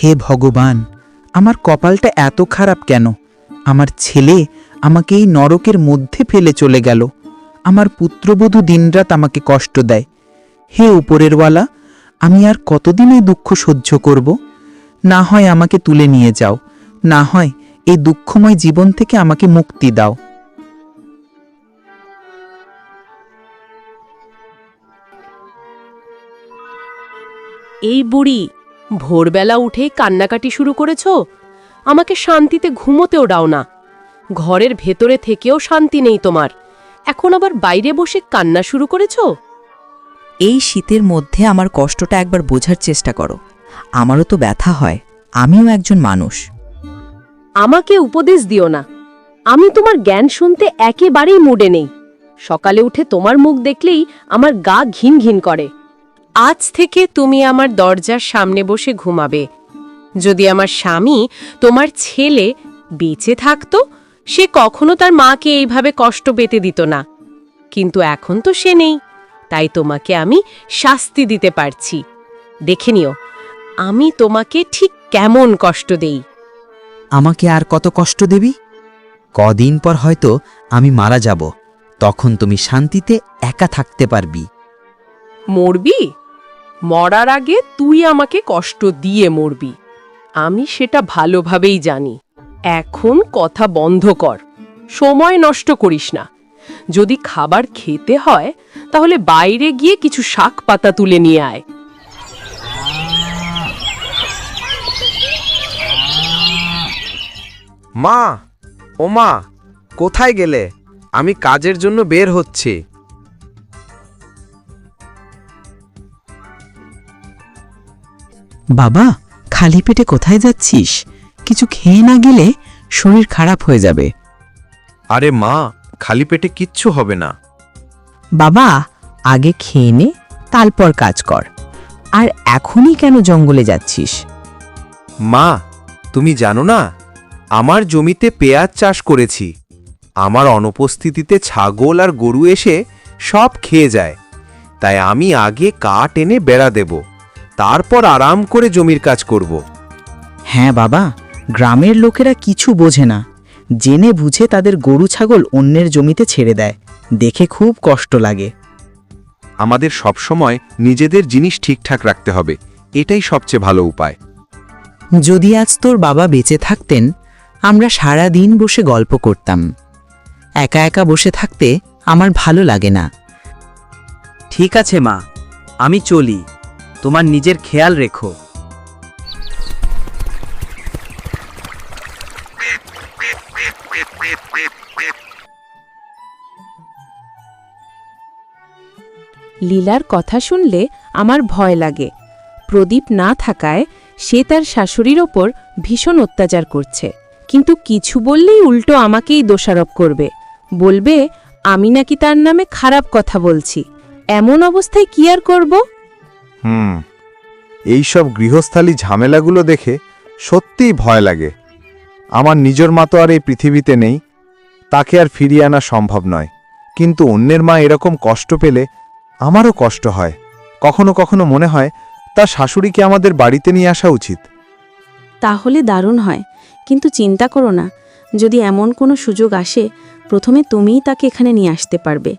হে ভগবান, আমার কপালটা এত খারাপ কেন? আমার ছেলে আমাকে এই নরকের মধ্যে ফেলে চলে গেল। আমার পুত্রবধূ দিনরাত আমাকে কষ্ট দেয়। হে উপরেরওয়ালা, আমি আর কতদিন এই দুঃখ সহ্য করব? না হয় আমাকে তুলে নিয়ে যাও, না হয় এই দুঃখময় জীবন থেকে আমাকে মুক্তি দাও। এই বুড়ি ভোরবেলা উঠেই কান্নাকাটি শুরু করেছ? আমাকে শান্তিতে ঘুমোতেও দাও না। ঘরের ভেতরে থেকেও শান্তি নেই তোমার। এখন আবার বাইরে বসে কান্না শুরু করেছ? এই শীতের মধ্যে আমার কষ্টটা একবার বোঝার চেষ্টা করো। আমারও তো ব্যথা হয়। আমিও একজন মানুষ। আমাকে উপদেশ দিও না। আমি তোমার জ্ঞান শুনতে একেবারেই মুডে নেই। সকালে উঠে তোমার মুখ দেখলেই আমার গা ঘিন ঘিন করে। আজ থেকে তুমি আমার দরজার সামনে বসে ঘুমাবে। যদি আমার স্বামী তোমার ছেলে বেঁচে থাকতো সে কখনো তার মাকে এইভাবে কষ্ট পেতে দিত না। কিন্তু এখন তো সে নেই তাই তোমাকে আমি শাস্তি দিতে পারছি। দেখে নিও আমি তোমাকে ঠিক কেমন কষ্ট দেই। আমাকে আর কত কষ্ট দেবি? কদিন পর হয়তো আমি মারা যাব তখন তুমি শান্তিতে একা থাকতে পারবি। মরবি? মরার আগে তুই আমাকে কষ্ট দিয়ে মরবি। আমি সেটা ভালোভাবেই জানি। এখন কথা বন্ধ কর। সময় নষ্ট করিস না। যদি খাবার খেতে হয়, তাহলে বাইরে গিয়ে কিছু শাক পাতা তুলে নিয়ে আয়। মা ও মা কোথায় গেলে? আমি কাজের জন্য বের হচ্ছি। বাবা খালি পেটে কোথায় যাচ্ছিস? কিছু খেয়ে না গেলে শরীর খারাপ হয়ে যাবে। আরে মা খালি পেটে কিচ্ছু হবে না। বাবা আগে খেয়ে নে তারপর কাজ কর। আর এখনই কেন জঙ্গলে যাচ্ছিস? মা তুমি জানো না আমার জমিতে পেঁয়াজ চাষ করেছি। আমার অনুপস্থিতিতে ছাগল আর গরু এসে সব খেয়ে যায়। তাই আমি আগে কাঠ এনে বেড়া দেব। তারপর আরাম করে জমির কাজ করব। হ্যাঁ বাবা গ্রামের লোকেরা কিছু বোঝে না। জেনে বুঝে তাদের গরু ছাগল অন্যের জমিতে ছেড়ে দেয়। দেখে খুব কষ্ট লাগে। আমাদের সবসময় নিজেদের জিনিস ঠিকঠাক রাখতে হবে। এটাই সবচেয়ে ভালো উপায়। যদি আজ তোর বাবা বেঁচে থাকতেন আমরা সারা দিন বসে গল্প করতাম। একা একা বসে থাকতে আমার ভালো লাগে না। ঠিক আছে মা আমি চলি। তোমার নিজের খেয়াল রেখো। লীলার কথা শুনলে আমার ভয় লাগে। প্রদীপ না থাকায় সে তার শাশুড়ির ওপর ভীষণ অত্যাচার করছে। কিন্তু কিছু বললেই উল্টো আমাকেই দোষারোপ করবে। বলবে, আমি নাকি তার নামে খারাপ কথা বলছি। এমন অবস্থায় কি আর করব? হুম। এইসব গৃহস্থালী ঝামেলাগুলো দেখে সত্যিই ভয় লাগে। আমার নিজের মা তো আর এই পৃথিবীতে নেই, তাকে আর ফিরিয়ে আনা সম্ভব নয়। কিন্তু অন্যের মা এরকম কষ্ট পেলে আমারও কষ্ট হয়। কখনো কখনো মনে হয় তার শাশুড়িকে আমাদের বাড়িতে নিয়ে আসা উচিত। তাহলে দারুণ হয়, কিন্তু চিন্তা করো না। যদি এমন কোনো সুযোগ আসে, প্রথমে তুমিই তাকে এখানে নিয়ে আসতে পারবে।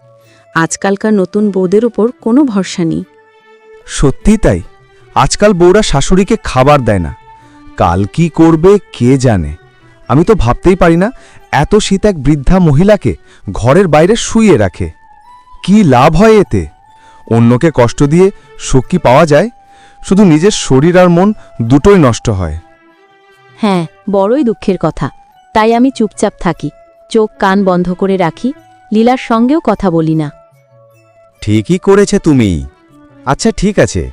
আজকালকার নতুন বউদের উপর কোনো ভরসা নেই। সত্যি তাই? আজকাল বউরা শাশুড়িকে খাবার দেয় না। কাল কি করবে কে জানে? আমি তো ভাবতেই পারি না এত শীত এক বৃদ্ধা মহিলাকে ঘরের বাইরে শুইয়ে রাখে। কি লাভ হয় এতে? অন্যকে কষ্ট দিয়ে সুখ কি পাওয়া যায়? শুধু নিজের শরীর আর মন দুটোই নষ্ট হয়। হ্যাঁ বড়ই দুঃখের কথা। তাই আমি চুপচাপ থাকি চোখ কান বন্ধ করে রাখি লীলার সঙ্গেও কথা বলি না। ঠিকই করেছে তুমি আচ্ছা ঠিক আছে।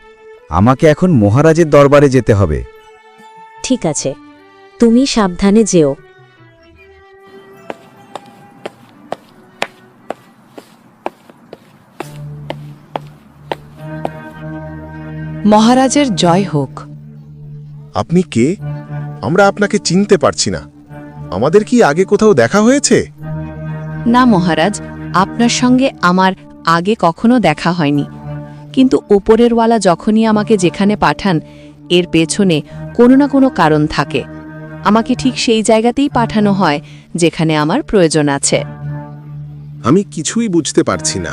আমাকে এখন মহারাজের দরবারে যেতে হবে। ঠিক আছে। তুমি সাবধানে যেও। মহারাজের জয় হোক। আপনি কে? আমরা আপনাকে চিনতে পারছি না। আমাদের কি আগে কোথাও দেখা হয়েছে? না মহারাজ আপনার সঙ্গে আমার আগে কখনো দেখা হয়নি। কিন্তু ওপরেরওয়ালা যখনই আমাকে যেখানে পাঠান এর পেছনে কোনো না কোনো কারণ থাকে। আমাকে ঠিক সেই জায়গাতেই পাঠানো হয় যেখানে আমার প্রয়োজন আছে। আমি কিছুই বুঝতে পারছি না।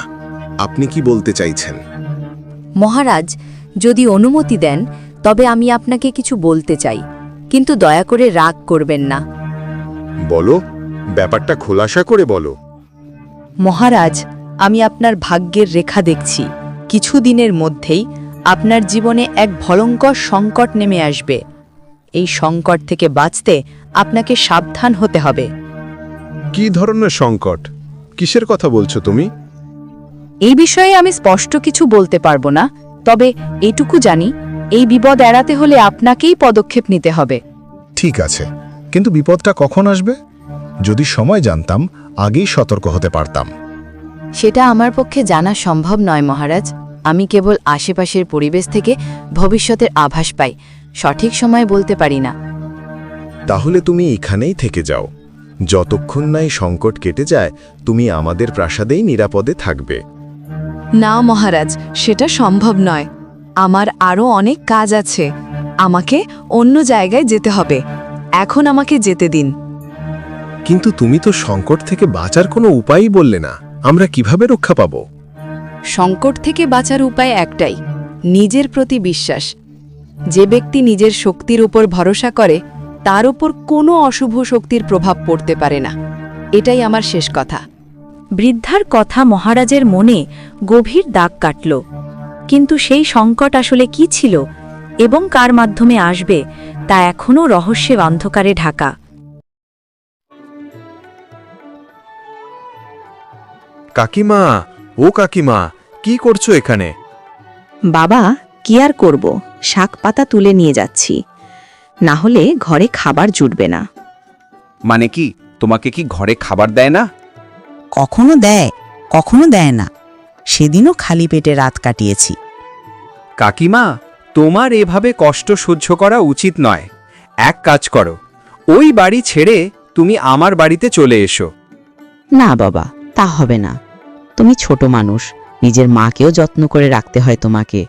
আপনি কি বলতে চাইছেন? মহারাজ যদি অনুমতি দেন তবে আমি আপনাকে কিছু বলতে চাই। কিন্তু দয়া করে রাগ করবেন না। বলো ব্যাপারটা খোলাসা করে বলো। মহারাজ আমি আপনার ভাগ্যের রেখা দেখছি। কিছুদিনের মধ্যেই আপনার জীবনে এক ভয়ঙ্কর সংকট নেমে আসবে। এই সংকট থেকে বাঁচতে আপনাকে সাবধান হতে হবে। কি ধরনের সংকট? কিসের কথা বলছো তুমি? এই বিষয়ে আমি স্পষ্ট কিছু বলতে পারব না তবে এটুকু জানি এই বিপদ এড়াতে হলে আপনাকেই পদক্ষেপ নিতে হবে। ঠিক আছে কিন্তু বিপদটা কখন আসবে? যদি সময় জানতাম আগেই সতর্ক হতে পারতাম। সেটা আমার পক্ষে জানা সম্ভব নয় মহারাজ। আমি কেবল আশেপাশের পরিবেশ থেকে ভবিষ্যতের আভাস পাই। সঠিক সময় বলতে পারি না। তাহলে তুমি এখানেই থেকে যাও। যতক্ষণ না এই সংকট কেটে যায় তুমি আমাদের প্রাসাদেই নিরাপদে থাকবে। না মহারাজ সেটা সম্ভব নয়। আমার আরও অনেক কাজ আছে। আমাকে অন্য জায়গায় যেতে হবে। এখন আমাকে যেতে দিন। কিন্তু তুমি তো সংকট থেকে বাঁচার কোনো উপায়ই বললে না। আমরা কীভাবে রক্ষা পাবো? সংকট থেকে বাঁচার উপায় একটাই নিজের প্রতি বিশ্বাস। যে ব্যক্তি নিজের শক্তির উপর ভরসা করে তার উপর কোনো অশুভ শক্তির প্রভাব পড়তে পারে না। এটাই আমার শেষ কথা। বৃদ্ধার কথা মহারাজের মনে গভীর দাগ কাটল। কিন্তু সেই সংকট আসলে কি ছিল এবং কার মাধ্যমে আসবে তা এখনও রহস্যে অন্ধকারে ঢাকা। কাকিমা ও কাকিমা কি করছ এখানে? বাবা কি আর করব? শাক পাতা তুলে নিয়ে যাচ্ছি। না হলে ঘরে খাবার জুটবে না। মানে কি তোমাকে কি ঘরে খাবার দেয় না? কখনো দেয় কখনো দেয় না। সেদিনও খালি পেটে রাত কাটিয়েছি। কাকিমা তোমার এভাবে কষ্ট সহ্য করা উচিত নয়। এক কাজ করো ওই বাড়ি ছেড়ে তুমি আমার বাড়িতে চলে এসো। না বাবা তা হবে না। তুমি ছোট মানুষ নিজের মাকেও যত্ন করে রাখতে হয় তোমাকে।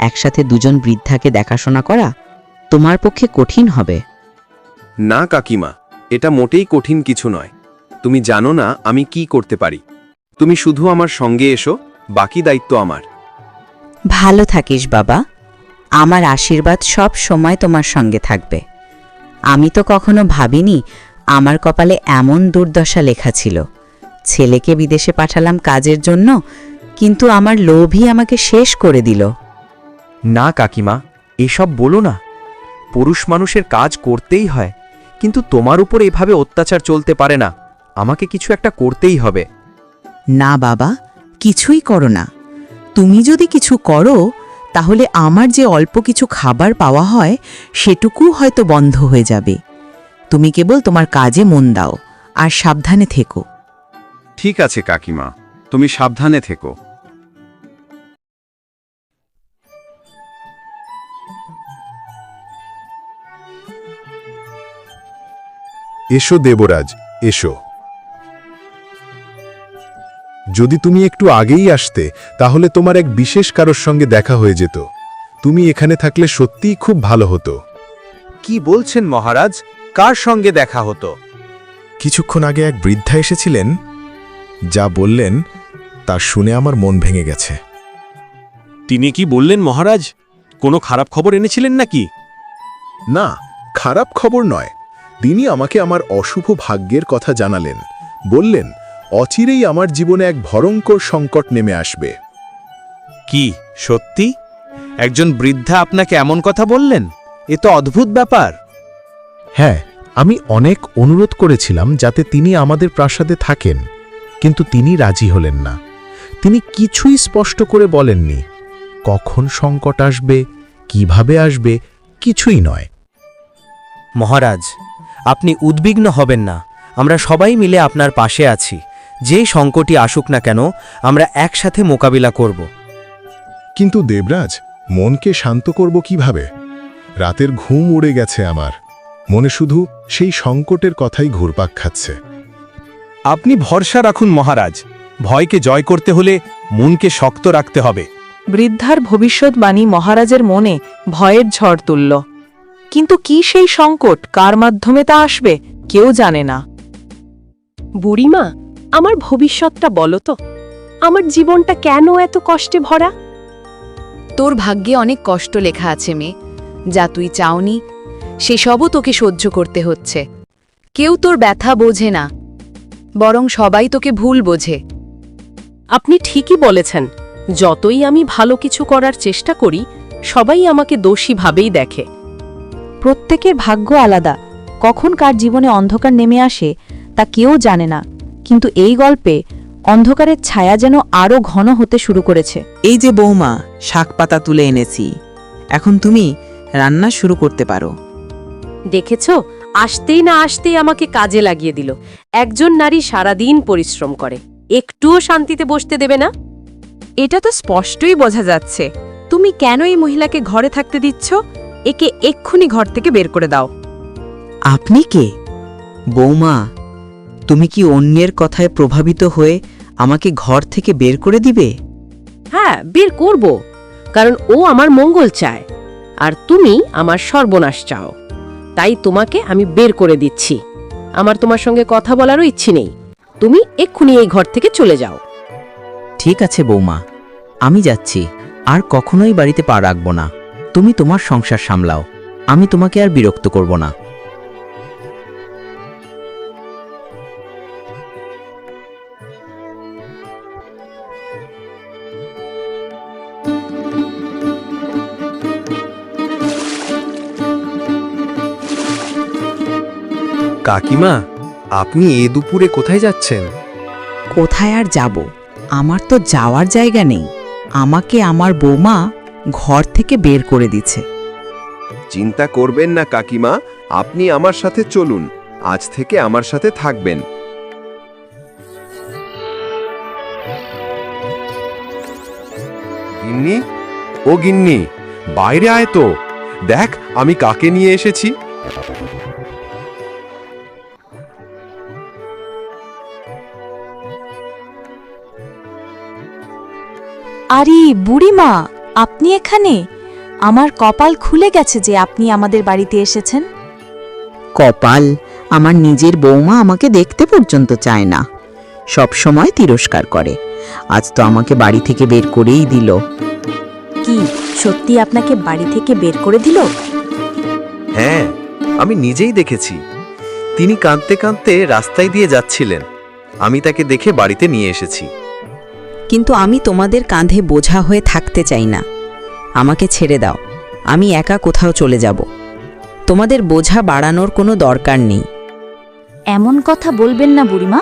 একসাথে দুজন বৃদ্ধাকে দেখাশোনা করা তোমার পক্ষে কঠিন হবে। না কাকিমা এটা মোটেই কঠিন কিছু নয়। তুমি জানো না আমি কি করতে পারি। তুমি শুধু আমার সঙ্গে এসো বাকি দায়িত্ব আমার। ভালো থাকিস বাবা। আমার আশীর্বাদ সব সময় তোমার সঙ্গে থাকবে। আমি তো কখনো ভাবিনি আমার কপালে এমন দুর্দশা লেখা ছিল। ছেলেকে বিদেশে পাঠালাম কাজের জন্য কিন্তু আমার লোভই আমাকে শেষ করে দিল। না কাকিমা এসব বলো না। পুরুষ মানুষের কাজ করতেই হয় কিন্তু তোমার উপর এভাবে অত্যাচার চলতে পারে না। আমাকে কিছু একটা করতেই হবে। না বাবা কিছুই করো না। তুমি যদি কিছু করো তাহলে আমার যে অল্প কিছু খাবার পাওয়া হয় সেটুকু হয়তো বন্ধ হয়ে যাবে। তুমি কেবল তোমার কাজে মন দাও আর সাবধানে থেকো। ঠিক আছে কাকিমা। তুমি সাবধানে থেকো। এসো দেবরাজ এসো। যদি তুমি একটু আগেই আসতে তাহলে তোমার এক বিশেষ কারোর সঙ্গে দেখা হয়ে যেত। তুমি এখানে থাকলে সত্যিই খুব ভালো হতো। কি বলছেন মহারাজ? কার সঙ্গে দেখা হতো? কিছুক্ষণ আগে এক বৃদ্ধা এসেছিলেন। যা বললেন তা শুনে আমার মন ভেঙে গেছে। তিনি কি বললেন মহারাজ? কোনো খারাপ খবর এনেছিলেন নাকি? না খারাপ খবর নয়। তিনি আমাকে আমার অশুভ ভাগ্যের কথা জানালেন। বললেন অচিরেই আমার জীবনে এক ভয়ঙ্কর সংকট নেমে আসবে। কি সত্যি? একজন বৃদ্ধা আপনাকে এমন কথা বললেন? এ তো অদ্ভুত ব্যাপার। হ্যাঁ আমি অনেক অনুরোধ করেছিলাম যাতে তিনি আমাদের প্রাসাদে থাকেন। কিন্তু তিনি রাজি হলেন না। তিনি কিছুই স্পষ্ট করে বলেননি কখন সংকট আসবে কীভাবে আসবে কিছুই নয়। মহারাজ আপনি উদ্বিগ্ন হবেন না আমরা সবাই মিলে আপনার পাশে আছি যেই সংকটই আসুক না কেন আমরা একসাথে মোকাবিলা করব। কিন্তু দেবরাজ মনকে শান্ত করব কীভাবে? রাতের ঘুম উড়ে গেছে আমার মনে শুধু সেই সংকটের কথাই ঘুরপাক খাচ্ছে। আপনি ভরসা রাখুন মহারাজ। ভয়কে জয় করতে হলে মনকে শক্ত রাখতে হবে। বৃদ্ধার ভবিষ্যৎবাণী মহারাজের মনে ভয়ের ঝড় তুলল। কিন্তু কি সেই সংকট? কার মাধ্যমে তা আসবে? কেউ জানে না। বুড়িমা আমার ভবিষ্যৎটা বলো তো। আমার জীবনটা কেন এত কষ্টে ভরা? তোর ভাগ্যে অনেক কষ্ট লেখা আছে মেয়ে। যা তুই চাওনি সেসবও তোকে সহ্য করতে হচ্ছে। কেউ তোর ব্যথা বোঝে না। বরং সবাই তোকে ভুল বোঝে। আপনি ঠিকই বলেছেন যতই আমি ভালো কিছু করার চেষ্টা করি সবাই আমাকে দোষী ভাবেই দেখে। প্রত্যেকের ভাগ্য আলাদা কখন কার জীবনে অন্ধকার নেমে আসে তা কেউ জানে না কিন্তু এই গল্পে অন্ধকারের ছায়া যেন আরও ঘন হতে শুরু করেছে। এই যে বৌমা শাক পাতা তুলে এনেছি এখন তুমি রান্না শুরু করতে পারো। দেখেছ? আসতেই না আসতেই আমাকে কাজে লাগিয়ে দিল। একজন নারী সারাদিন পরিশ্রম করে। একটুও শান্তিতে বসতে দেবে না? এটা তো স্পষ্টই বোঝা যাচ্ছে। তুমি কেন এই মহিলাকে ঘরে থাকতে দিচ্ছ? একে এক্ষুনি ঘর থেকে বের করে দাও। আপনি কে? বৌমা তুমি কি অন্যের কথায় প্রভাবিত হয়ে আমাকে ঘর থেকে বের করে দিবে? হ্যাঁ বের করব। কারণ ও আমার মঙ্গল চায়। আর তুমি আমার সর্বনাশ চাও। তাই তোমাকে আমি বের করে দিচ্ছি। আমার তোমার সঙ্গে কথা বলারও ইচ্ছে নেই। তুমি এক্ষুনি এই ঘর থেকে চলে যাও। ঠিক আছে বৌমা, আমি যাচ্ছি। আর কখনোই বাড়িতে পা রাখব না। তুমি তোমার সংসার সামলাও। আমি তোমাকে আর বিরক্ত করব না। কাকিমা আপনি এ দুপুরে কোথায় যাচ্ছেন? কোথায় আর যাব? আমার তো যাওয়ার জায়গা নেই। আমাকে আমার বৌমা ঘর থেকে বের করে দিচ্ছে। চিন্তা করবেন না কাকিমা আপনি আমার সাথে চলুন। আজ থেকে আমার সাথে থাকবেন। গিন্নি? ও গিন্নি বাইরে আয় তো। দেখ আমি কাকে নিয়ে এসেছি। আরে বুড়িমা আপনি এখানে? আমার কপাল খুলে গেছে যে আপনি আমাদের বাড়িতে এসেছেন। কপাল আমার নিজের বৌমা আমাকে দেখতে পর্যন্ত চায় না। সব সময় তিরস্কার করে। আজ তো আমাকে বাড়ি থেকে বের করেই দিল। কি সত্যি আপনাকে বাড়ি থেকে বের করে দিল? হ্যাঁ আমি নিজেই দেখেছি। তিনি কাঁদতে কাঁদতে রাস্তায় দিয়ে যাচ্ছিলেন। আমি তাকে দেখে বাড়িতে নিয়ে এসেছি। কিন্তু আমি তোমাদের কাঁধে বোঝা হয়ে থাকতে চাই না। আমাকে ছেড়ে দাও। আমি একা কোথাও চলে যাব। তোমাদের বোঝা বাড়ানোর কোনো দরকার নেই। এমন কথা বলবেন না বুড়িমা।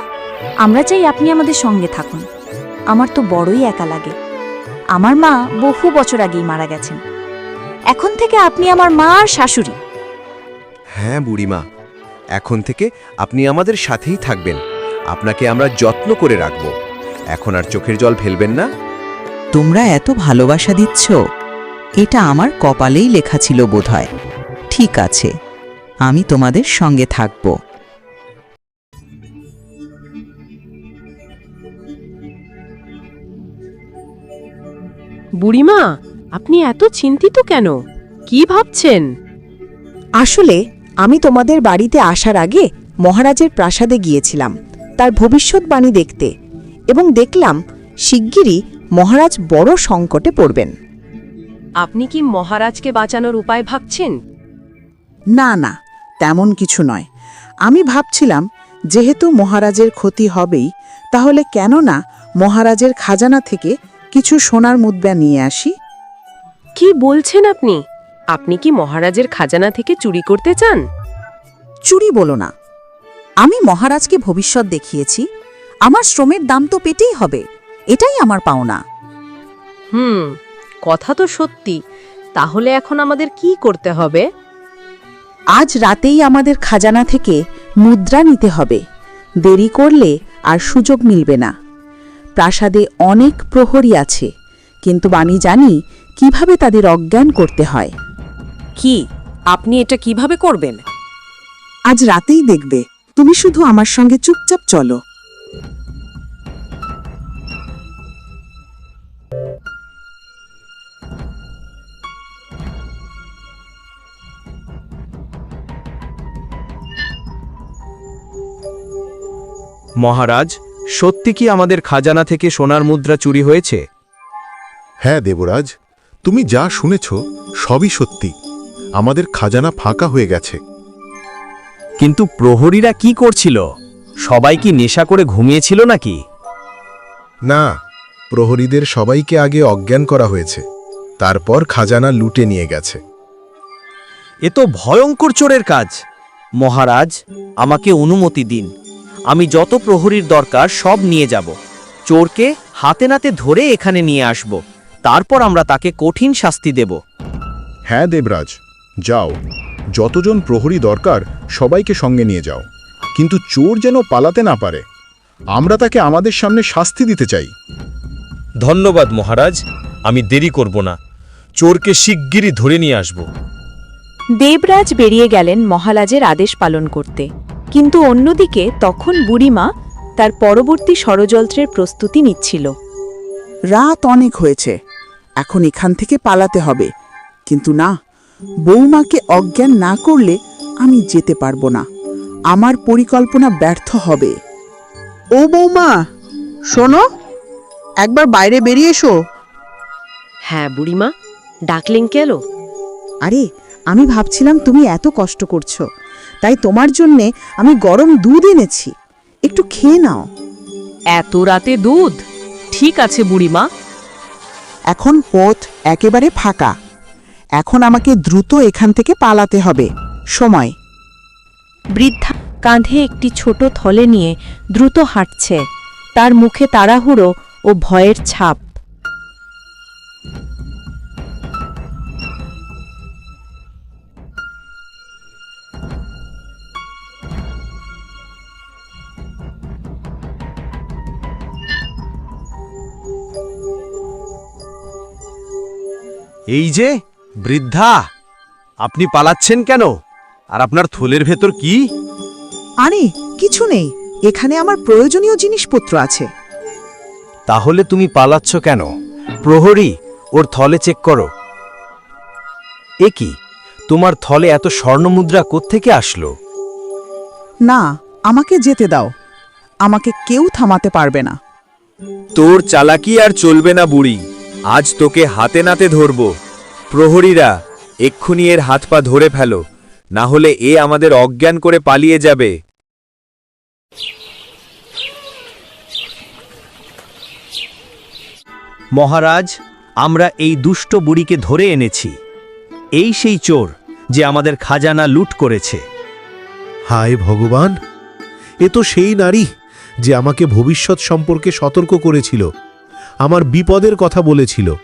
আমরা চাই আপনি আমাদের সঙ্গে থাকুন। আমার তো বড়ই একা লাগে। আমার মা বহু বছর আগেই মারা গেছেন। এখন থেকে আপনি আমার মা আর শাশুড়ি। হ্যাঁ বুড়িমা এখন থেকে আপনি আমাদের সাথেই থাকবেন। আপনাকে আমরা যত্ন করে রাখব। এখন আর চোখের জল ফেলবেন না? তোমরা এত ভালোবাসা দিচ্ছ এটা আমার কপালেই লেখা ছিল বোধহয়। ঠিক আছে আমি তোমাদের সঙ্গে থাকব। বুড়িমা আপনি এত চিন্তিত কেন? কি ভাবছেন? আসলে আমি তোমাদের বাড়িতে আসার আগে মহারাজের প্রাসাদে গিয়েছিলাম তার ভবিষ্যৎবাণী দেখতে। এবং দেখলাম শিগগিরই মহারাজ বড় সংকটে পড়বেন। আপনি কি মহারাজকে বাঁচানোর উপায় ভাবছেন? না না তেমন কিছু নয়। আমি ভাবছিলাম যেহেতু মহারাজের ক্ষতি হবেই তাহলে কেন না মহারাজের খাজানা থেকে কিছু সোনার মুদ্রা নিয়ে আসি? কি বলছেন আপনি? আপনি কি মহারাজের খাজানা থেকে চুরি করতে চান? চুরি বলো না। আমি মহারাজকে ভবিষ্যৎ দেখিয়েছি আমার শ্রমের দাম তো পেতেই হবে। এটাই আমার পাওনা। হুম কথা তো সত্যি। তাহলে এখন আমাদের কি করতে হবে? আজ রাতেই আমাদের খাজানা থেকে মুদ্রা নিতে হবে। দেরি করলে আর সুযোগ মিলবে না। প্রাসাদে অনেক প্রহরী আছে কিন্তু আমি জানি কীভাবে তাদের অজ্ঞান করতে হয়। কি? আপনি এটা কীভাবে করবেন? আজ রাতেই দেখবে। তুমি শুধু আমার সঙ্গে চুপচাপ চলো। মহারাজ সত্যি কি আমাদের খাজানা থেকে সোনার মুদ্রা চুরি হয়েছে? হ্যাঁ দেবরাজ তুমি যা শুনেছ সবই সত্যি। আমাদের খাজানা ফাঁকা হয়ে গেছে। কিন্তু প্রহরীরা কি করছিল? সবাই কি নেশা করে ঘুমিয়েছিল নাকি? না প্রহরীদের সবাইকে আগে অজ্ঞান করা হয়েছে। তারপর খাজানা লুটে নিয়ে গেছে। এ তো ভয়ঙ্কর চোরের কাজ। মহারাজ আমাকে অনুমতি দিন। আমি যত প্রহরীর দরকার সব নিয়ে যাব। চোরকে হাতে নাতে ধরে এখানে নিয়ে আসব। তারপর আমরা তাকে কঠিন শাস্তি দেব। হ্যাঁ দেবরাজ। যাও। যতজন প্রহরী দরকার সবাইকে সঙ্গে নিয়ে যাও। কিন্তু চোর যেন পালাতে না পারে। আমরা তাকে আমাদের সামনে শাস্তি দিতে চাই। ধন্যবাদ মহারাজ। আমি দেরি করব না। চোরকে শিগগিরই ধরে নিয়ে আসব। দেবরাজ বেরিয়ে গেলেন মহারাজের আদেশ পালন করতে। কিন্তু অন্যদিকে তখন বুড়িমা তার পরবর্তী ষড়যন্ত্রের প্রস্তুতি নিচ্ছিল। রাত অনেক হয়েছে এখন এখান থেকে পালাতে হবে। কিন্তু না বৌমাকে অজ্ঞান না করলে আমি যেতে পারব না। আমার পরিকল্পনা ব্যর্থ হবে। ও বৌমা শোনো একবার বাইরে বেরিয়ে এসো। হ্যাঁ বুড়িমা ডাকলেন কেন? আরে আমি ভাবছিলাম তুমি এত কষ্ট করছ। তাই তোমার জন্যে আমি গরম দুধ এনেছি। একটু খেয়ে নাও। এত রাতে দুধ? ঠিক আছে বুড়িমা। এখন পথ একেবারে ফাঁকা। এখন আমাকে দ্রুত এখান থেকে পালাতে হবে। সময়। বৃদ্ধা কাঁধে একটি ছোট থলে নিয়ে দ্রুত হাঁটছে। তার মুখে তাড়াহুড়ো ও ভয়ের ছাপ। এই যে বৃদ্ধা আপনি পালাচ্ছেন কেন? আর আপনার থলের ভেতর কি? আরে কিছু নেই। এখানে আমার প্রয়োজনীয় জিনিসপত্র আছে। তাহলে তুমি পালাচ্ছ কেন? প্রহরী ওর থলে চেক করো। এ কি? তোমার থলে এত স্বর্ণমুদ্রা কোত্থেকে আসলো? না আমাকে যেতে দাও। আমাকে কেউ থামাতে পারবে না। তোর চালাকি আর চলবে না বুড়ি। আজ তোকে হাতে নাতে ধরব। প্রহরীরা এক্ষুনি এর হাত পা ধরে ফেলো না হলে এ আমাদের অজ্ঞান করে পালিয়ে যাবে। মহারাজ আমরা এই দুষ্ট বুড়িকে ধরে এনেছি। এই সেই চোর যে আমাদের খাজানা লুট করেছে। হায় ভগবান! এ তো সেই নারী যে আমাকে ভবিষ্যৎ সম্পর্কে সতর্ক করেছিল। আমার বিপদের কথা বলেছিল।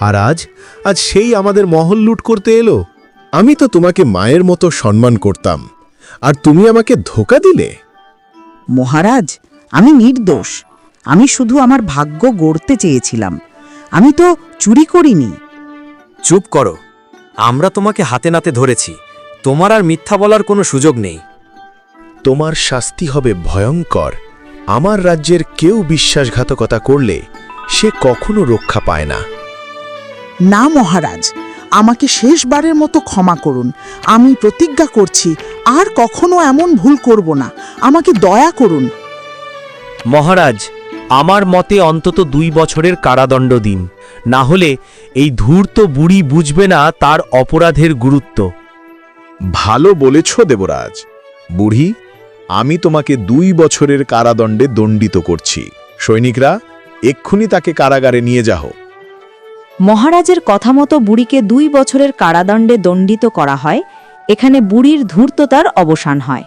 আর আজ আজ সেই আমাদের মহল লুট করতে এলো। আমি তো তোমাকে মায়ের মতো সম্মান করতাম। আর তুমি আমাকে ধোকা দিলে? মহারাজ আমি নির্দোষ। আমি শুধু আমার ভাগ্য গড়তে চেয়েছিলাম। আমি তো চুরি করিনি। চুপ করো। আমরা তোমাকে হাতে নাতে ধরেছি। তোমার আর মিথ্যা বলার কোনো সুযোগ নেই। তোমার শাস্তি হবে ভয়ঙ্কর। আমার রাজ্যের কেউ বিশ্বাসঘাতকতা করলে সে কখনো রক্ষা পায় না। না মহারাজ আমাকে শেষবারের মতো ক্ষমা করুন। আমি প্রতিজ্ঞা করছি আর কখনো এমন ভুল করব না। আমাকে দয়া করুন। মহারাজ আমার মতে অন্তত দুই বছরের কারাদণ্ড দিন। না হলে এই ধূর্ত বুড়ি বুঝবে না তার অপরাধের গুরুত্ব। ভালো বলেছ দেবরাজ। বুড়ি আমি তোমাকে দুই বছরের কারাদণ্ডে দণ্ডিত করছি। সৈনিকরা এক্ষুনি তাকে কারাগারে নিয়ে যাও। মহারাজের কথা মতো বুড়িকে দুই বছরের কারাদণ্ডে দণ্ডিত করা হয়। এখানে বুড়ির ধূর্ততার অবসান হয়।